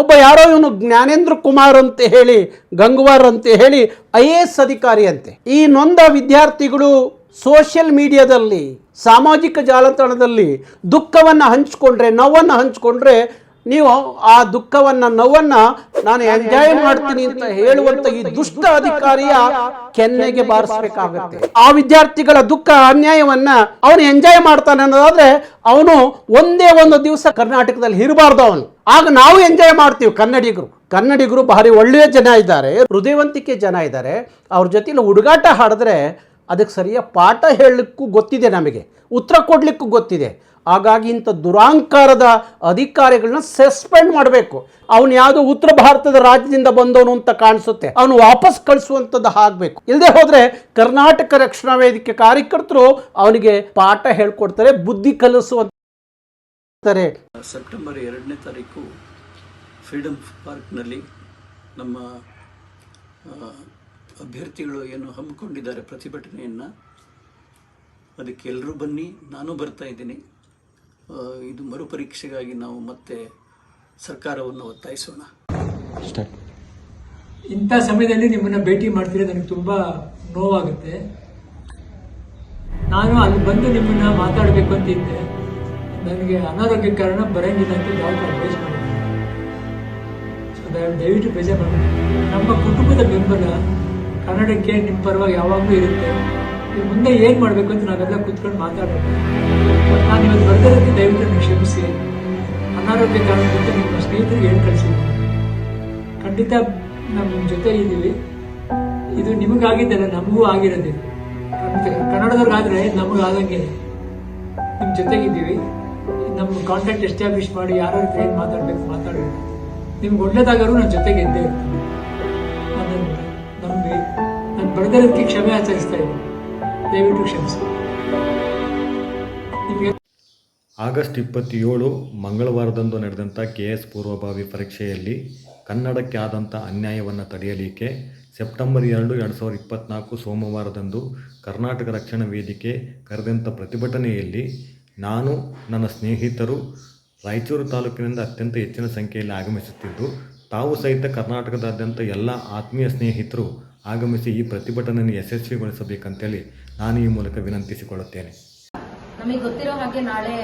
ಒಬ್ಬ ಯಾರೋ ಇವನು ಜ್ಞಾನೇಂದ್ರ ಕುಮಾರ್ ಅಂತ ಹೇಳಿ, ಗಂಗ್ವಾರ್ ಅಂತ ಹೇಳಿ, ಐ ಎ ಎಸ್ ಅಧಿಕಾರಿ ಅಂತೆ. ಈ ನೊಂದ ವಿದ್ಯಾರ್ಥಿಗಳು ಸೋಷಿಯಲ್ ಮೀಡಿಯಾದಲ್ಲಿ, ಸಾಮಾಜಿಕ ಜಾಲತಾಣದಲ್ಲಿ ದುಃಖವನ್ನು ಹಂಚಿಕೊಂಡ್ರೆ, ನೋವನ್ನು ಹಂಚ್ಕೊಂಡ್ರೆ ನೀವು ಆ ದುಃಖವನ್ನ ನೋವನ್ನ ನಾನು ಎಂಜಾಯ್ ಮಾಡ್ತೀನಿ ಅಂತ ಹೇಳುವಂತ ಈ ದುಷ್ಟ ಅಧಿಕಾರಿಯ ಕೆನ್ನೆಗೆ ಬಾರಿಸಬೇಕಾಗತ್ತೆ. ಆ ವಿದ್ಯಾರ್ಥಿಗಳ ದುಃಖ ಅನ್ಯಾಯವನ್ನ ಅವನು ಎಂಜಾಯ್ ಮಾಡ್ತಾನೆ ಅನ್ನೋದಾದ್ರೆ ಅವನು ಒಂದೇ ಒಂದು ದಿವಸ ಕರ್ನಾಟಕದಲ್ಲಿ ಇರಬಾರ್ದು ಅವನು. ಆಗ ನಾವು ಎಂಜಾಯ್ ಮಾಡ್ತೀವಿ ಕನ್ನಡಿಗರು. ಕನ್ನಡಿಗರು ಭಾರಿ ಒಳ್ಳೆಯ ಜನ ಇದ್ದಾರೆ ಹೃದಯವಂತಿಕೆ ಜನ ಇದ್ದಾರೆ. ಅವ್ರ ಜೊತೆಲಿ ಹುಡುಗಾಟ ಹಾಡಿದ್ರೆ ಅದಕ್ಕೆ ಸರಿಯ ಪಾಠ ಹೇಳಲಿಕ್ಕೂ ಗೊತ್ತಿದೆ ನಮಗೆ. ಉತ್ತರ ಕೊಡಲಿಕ್ಕೂ ಗೊತ್ತಿದೆ. ಹಾಗಾಗಿ ಇಂಥ ದುರಾಂಕಾರದ ಅಧಿಕಾರಿಗಳನ್ನ ಸಸ್ಪೆಂಡ್ ಮಾಡಬೇಕು. ಅವನು ಯಾವುದೋ ಉತ್ತರ ಭಾರತದ ರಾಜ್ಯದಿಂದ ಬಂದವನು ಅಂತ ಕಾಣಿಸುತ್ತೆ. ಅವನು ವಾಪಸ್ ಕಳಿಸುವಂಥದ್ದು ಆಗಬೇಕು. ಇಲ್ಲದೆ ಹೋದರೆ ಕರ್ನಾಟಕ ರಕ್ಷಣಾ ವೇದಿಕೆ ಕಾರ್ಯಕರ್ತರು ಅವನಿಗೆ ಪಾಠ ಹೇಳ್ಕೊಡ್ತಾರೆ ಬುದ್ಧಿ ಕಲಿಸುವಂತಾರೆ ಸೆಪ್ಟೆಂಬರ್ ಎರಡನೇ ತಾರೀಕು ಫ್ರೀಡಮ್ ಪಾರ್ಕ್ನಲ್ಲಿ ನಮ್ಮ ಅಭ್ಯರ್ಥಿಗಳು ಏನು ಹಮ್ಮಿಕೊಂಡಿದ್ದಾರೆ ಪ್ರತಿಭಟನೆಯನ್ನು ಅದಕ್ಕೆ ಎಲ್ಲರೂ ಬನ್ನಿ ನಾನು ಬರ್ತಾ ಇದ್ದೀನಿ. ಇದು ಮರುಪರೀಕ್ಷೆಗಾಗಿ ನಾವು ಮತ್ತೆ ಸರ್ಕಾರವನ್ನು ಒತ್ತಾಯಿಸೋಣ. ಇಂಥ ಸಮಯದಲ್ಲಿ ನಿಮ್ಮನ್ನ ಭೇಟಿ ಮಾಡ್ತೀರ ನನಗೆ ತುಂಬಾ ನೋವಾಗುತ್ತೆ. ನಾನು ಅಲ್ಲಿ ಬಂದು ನಿಮ್ಮನ್ನ ಮಾತಾಡಬೇಕು ಅಂತ ಇದ್ದೆ. ನನಗೆ ಅನಾರೋಗ್ಯ ಕಾರಣ ಬರಂಗಿಲ್ಲ ಅಂತ ಡಾಕ್ಟರ್ ಅಡ್ವೈಸ್ ಮಾಡಿದ್ದೆ ಸೊ ದಯವಿಟ್ಟು ಬೇಜಾರು ಮಾಡಿ ನಮ್ಮ ಕುಟುಂಬದ ಬೆಂಬಲ ಕನ್ನಡಕ್ಕೆ ನಿಮ್ಮ ಪರವಾಗಿ ಯಾವಾಗಲೂ ಇರುತ್ತೆ. ಮುಂದೆ ಏನು ಮಾಡಬೇಕು ಅಂತ ನಾವೆಲ್ಲ ಕೂತ್ಕೊಂಡು ಮಾತಾಡಬೇಕು. ನಾನು ಇವತ್ತು ಬರ್ದಿರೋದಕ್ಕೆ ದಯವಿಟ್ಟು ಕ್ಷಮಿಸಿ. ಅನಾರೋಗ್ಯ ಕಾರಣದಿಂದ ನಿಮ್ಮ ಸ್ನೇಹಿತರಿಗೆ ಹೇಳಿ ಕಳಿಸಿ. ಖಂಡಿತ ನಾವು ನಿಮ್ಮ ಜೊತೆ ಇದ್ದೀವಿ. ಇದು ನಿಮಗಾಗಿದ್ದಲ್ಲ, ನಮಗೂ ಆಗಿರೋದಿಲ್ಲ ಕನ್ನಡದವ್ರಿಗಾದ್ರೆ ನಮಗಾಗಂಗೆ ನಿಮ್ಮ ಜೊತೆಗಿದ್ದೀವಿ. ನಮ್ಮ ಕಾಂಟ್ಯಾಕ್ಟ್ ಎಸ್ಟಾಬ್ಲಿಷ್ ಮಾಡಿ, ಯಾರು ಏನು ಮಾತಾಡಬೇಕು ಮಾತಾಡಬೇಕು. ನಿಮ್ಗೆ ಒಳ್ಳೇದಾಗಾರು ನನ್ನ ಜೊತೆಗೆ ಇದ್ದೇ ಇರ್ತೀನಿ. ನನ್ನನ್ನು ನಂಬಿ, ನಾನು ಬರೆದಿರೋದಕ್ಕೆ ಕ್ಷಮೆ ಆಚರಿಸ್ತಾ ಇದ್ದೀನಿ. ದಯವಿಟ್ಟು ಕ್ಷಮಿಸಿ ಆಗಸ್ಟ್ ಇಪ್ಪತ್ತೇಳು ಮಂಗಳವಾರದಂದು ನಡೆದಂಥ ಕೆ ಎಸ್ ಪೂರ್ವಭಾವಿ ಪರೀಕ್ಷೆಯಲ್ಲಿ ಕನ್ನಡಕ್ಕೆ ಆದಂಥ ಅನ್ಯಾಯವನ್ನು ತಡೆಯಲಿಕ್ಕೆ ಸೆಪ್ಟೆಂಬರ್ ಎರಡು ಎರಡು ಸಾವಿರದ ಇಪ್ಪತ್ತ್ನಾಲ್ಕು ಸೋಮವಾರದಂದು ಕರ್ನಾಟಕ ರಕ್ಷಣಾ ವೇದಿಕೆ ಕರೆದಂಥ ಪ್ರತಿಭಟನೆಯಲ್ಲಿ ನಾನು, ನನ್ನ ಸ್ನೇಹಿತರು ರಾಯಚೂರು ತಾಲೂಕಿನಿಂದ ಅತ್ಯಂತ ಹೆಚ್ಚಿನ ಸಂಖ್ಯೆಯಲ್ಲಿ ಆಗಮಿಸುತ್ತಿದ್ದು, ತಾವು ಸಹಿತ ಕರ್ನಾಟಕದಾದ್ಯಂತ ಎಲ್ಲ ಆತ್ಮೀಯ ಸ್ನೇಹಿತರು ಆಗಮಿಸಿ ಈ ಪ್ರತಿಭಟನೆಯನ್ನು ಯಶಸ್ವಿಗೊಳಿಸಬೇಕಂತೇಳಿ ನಾನು ಈ ಮೂಲಕ ವಿನಂತಿಸಿಕೊಳ್ಳುತ್ತೇನೆ. ನಮಗೆ ಗೊತ್ತಿರೋ ಹಾಗೆ ನಾಳೆ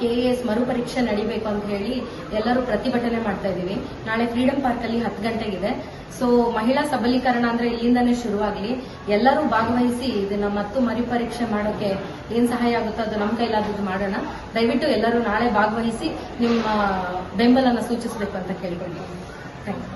ಕೆ ಎ ಎಸ್ ಮರುಪರೀಕ್ಷೆ ನಡಿಬೇಕು ಅಂತ ಹೇಳಿ ಎಲ್ಲರೂ ಪ್ರತಿಭಟನೆ ಮಾಡ್ತಾ ಇದ್ದೀವಿ. ನಾಳೆ ಫ್ರೀಡಂ ಪಾರ್ಕ್ ಅಲ್ಲಿ ಹತ್ತು ಗಂಟೆಗಿದೆ. ಸೊ ಮಹಿಳಾ ಸಬಲೀಕರಣ ಅಂದ್ರೆ ಇಲ್ಲಿಂದಾನೇ ಶುರುವಾಗಲಿ. ಎಲ್ಲರೂ ಭಾಗವಹಿಸಿ ಇದನ್ನ ಮತ್ತು ಮರುಪರೀಕ್ಷೆ ಮಾಡೋಕೆ ಏನ್ ಸಹಾಯ ಆಗುತ್ತೋ ಅದು ನಮ್ಮ ಕೈಲಾದದ್ದು ಮಾಡೋಣ. ದಯವಿಟ್ಟು ಎಲ್ಲರೂ ನಾಳೆ ಭಾಗವಹಿಸಿ ನಿಮ್ಮ ಬೆಂಬಲನ ಸೂಚಿಸಬೇಕು ಅಂತ ಕೇಳ್ಕೊಂಡಿದ್ದೀನಿ ಥ್ಯಾಂಕ್ ಯು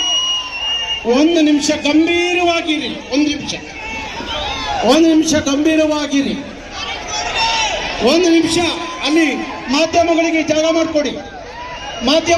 ಒಂದು ನಿಮಿಷ ಗಂಭೀರವಾಗಿರಿ. ಒಂದು ನಿಮಿಷ. ಒಂದು ನಿಮಿಷ ಗಂಭೀರವಾಗಿರಿ. ಒಂದು ನಿಮಿಷ ಅಲ್ಲಿ ಮಾಧ್ಯಮಗಳಿಗೆ ಜಾಗ ಮಾಡಿಕೊಡಿ. ಮಾಧ್ಯಮ